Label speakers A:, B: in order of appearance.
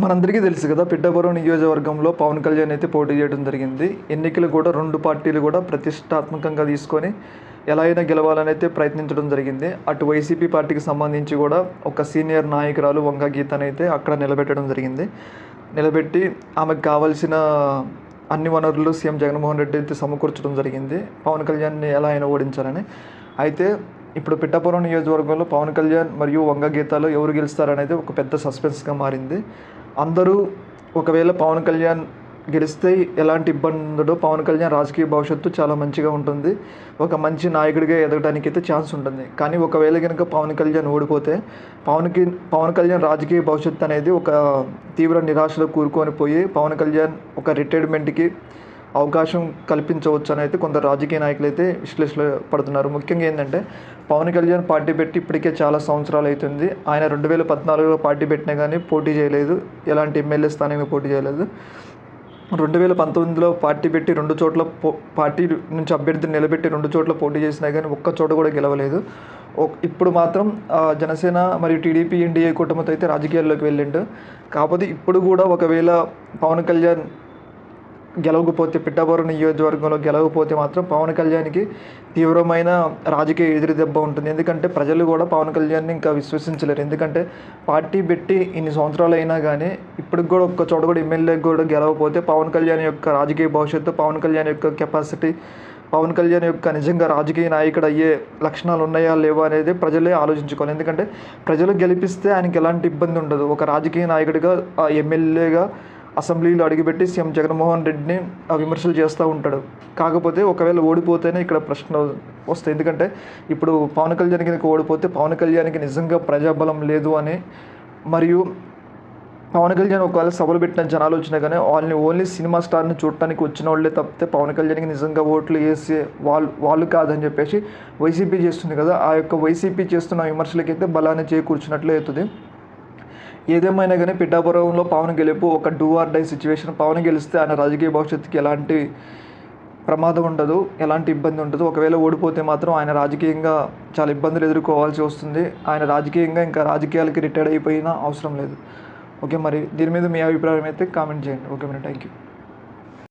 A: మనందరికీ తెలుసు కదా పిఠాపురం నియోజకవర్గంలో పవన్ కళ్యాణ్ అయితే పోటీ చేయడం జరిగింది. ఎన్నికలు కూడా రెండు పార్టీలు కూడా ప్రతిష్టాత్మకంగా తీసుకొని ఎలా అయినా గెలవాలని అయితే ప్రయత్నించడం జరిగింది. అటు వైసీపీ పార్టీకి సంబంధించి కూడా ఒక సీనియర్ నాయకురాలు వంగ గీతనైతే అయితే అక్కడ నిలబెట్టడం జరిగింది. నిలబెట్టి ఆమెకు కావాల్సిన అన్ని వనరులు సీఎం జగన్మోహన్ రెడ్డి అయితే సమకూర్చడం జరిగింది. పవన్ కళ్యాణ్ని ఎలా అయినా ఓడించాలని. అయితే ఇప్పుడు పిఠాపురం నియోజకవర్గంలో పవన్ కళ్యాణ్ మరియు వంగ గీతాలు ఎవరు గెలుస్తారనేది ఒక పెద్ద సస్పెన్స్గా మారింది. అందరూ ఒకవేళ పవన్ కళ్యాణ్ గెలిస్తే ఎలాంటి ఇబ్బంది ఉండదో పవన్ కళ్యాణ్ రాజకీయ భవిష్యత్తు చాలా మంచిగా ఉంటుంది. ఒక మంచి నాయకుడిగా ఎదగడానికి అయితే ఛాన్స్ ఉంటుంది. కానీ ఒకవేళ కనుక పవన్ కళ్యాణ్ ఓడిపోతే పవన్కి పవన్ కళ్యాణ్ రాజకీయ భవిష్యత్తు అనేది ఒక తీవ్ర నిరాశలో కూరుకొని పోయి పవన్ కళ్యాణ్ ఒక రిటైర్మెంట్కి అవకాశం కల్పించవచ్చు అని అయితే కొందరు రాజకీయ నాయకులు అయితే విశ్లేషణ పడుతున్నారు. ముఖ్యంగా ఏంటంటే పవన్ కళ్యాణ్ పార్టీ పెట్టి ఇప్పటికే చాలా సంవత్సరాలు అవుతుంది. ఆయన రెండు వేల పద్నాలుగులో పార్టీ పెట్టినా కానీ పోటీ చేయలేదు. ఎలాంటి ఎమ్మెల్యే స్థానంగా పోటీ చేయలేదు. రెండు వేల పంతొమ్మిదిలో పార్టీ పెట్టి రెండు చోట్ల పో పార్టీ నుంచి అభ్యర్థిని నిలబెట్టి రెండు చోట్ల పోటీ చేసినా కానీ ఒక్క చోట కూడా గెలవలేదు. ఇప్పుడు మాత్రం జనసేన మరియు టీడీపీ ఎన్డీఏ కుటుంబంతో అయితే రాజకీయాల్లోకి వెళ్ళిండు. కాకపోతే ఇప్పుడు కూడా ఒకవేళ పవన్ కళ్యాణ్ గెలవకపోతే పిఠాపురం నియోజకవర్గంలో గెలవకపోతే మాత్రం పవన్ కళ్యాణ్కి తీవ్రమైన రాజకీయ ఎదురు దెబ్బ ఉంటుంది. ఎందుకంటే ప్రజలు కూడా పవన్ కళ్యాణ్ని ఇంకా విశ్వసించలేరు. ఎందుకంటే పార్టీ పెట్టి ఇన్ని సంవత్సరాలు అయినా కానీ ఇప్పటికి కూడా ఒక్క చోట కూడా ఎమ్మెల్యే కూడా గెలవకపోతే పవన్ కళ్యాణ్ యొక్క రాజకీయ భవిష్యత్తు పవన్ కళ్యాణ్ యొక్క కెపాసిటీ పవన్ కళ్యాణ్ యొక్క నిజంగా రాజకీయ నాయకుడు అయ్యే లక్షణాలు ఉన్నాయా లేవా అనేది ప్రజలే ఆలోచించుకోవాలి. ఎందుకంటే ప్రజలు గెలిపిస్తే ఆయనకి ఎలాంటి ఇబ్బంది ఉండదు. ఒక రాజకీయ నాయకుడిగా ఆ ఎమ్మెల్యేగా అసెంబ్లీలో అడుగుపెట్టి సీఎం జగన్మోహన్ రెడ్డిని ఆ విమర్శలు చేస్తూ ఉంటాడు. కాకపోతే ఒకవేళ ఓడిపోతేనే ఇక్కడ ప్రశ్న వస్తాయి. ఎందుకంటే ఇప్పుడు పవన్ కళ్యాణ్ ఓడిపోతే పవన్ కళ్యాణ్కి నిజంగా ప్రజాబలం లేదు అని మరియు పవన్ కళ్యాణ్ ఒకవేళ సభలు పెట్టిన జనాలు వచ్చినా కానీ వాళ్ళని ఓన్లీ సినిమా స్టార్ని చూడటానికి వచ్చిన వాళ్ళే తప్పితే పవన్ కళ్యాణ్కి నిజంగా ఓట్లు వేసి వాళ్ళు వాళ్ళు కాదని చెప్పేసి వైసీపీ చేస్తుంది కదా. ఆ యొక్క వైసీపీ చేస్తున్న విమర్శలకైతే బలాన్ని చేకూర్చున్నట్లే అవుతుంది. ఏదేమైనా కానీ పిఠాపురంలో పవన్ గెలుపు ఒక do or die situation Pawan గెలిస్తే ఆయన రాజకీయ భవిష్యత్తుకి ఎలాంటి ప్రమాదం ఉండదు ఎలాంటి ఇబ్బంది ఉండదు. ఒకవేళ ఓడిపోతే మాత్రం ఆయన రాజకీయంగా చాలా ఇబ్బందులు ఎదుర్కోవాల్సి వస్తుంది. ఆయన రాజకీయంగా ఇంకా రాజకీయాలకి రిటైర్డ్ అయిపోయినా అవసరం లేదు. ఓకే మరి దీని మీద మీ అభిప్రాయం అయితే కామెంట్ చేయండి. ఓకే మరి థ్యాంక్ యూ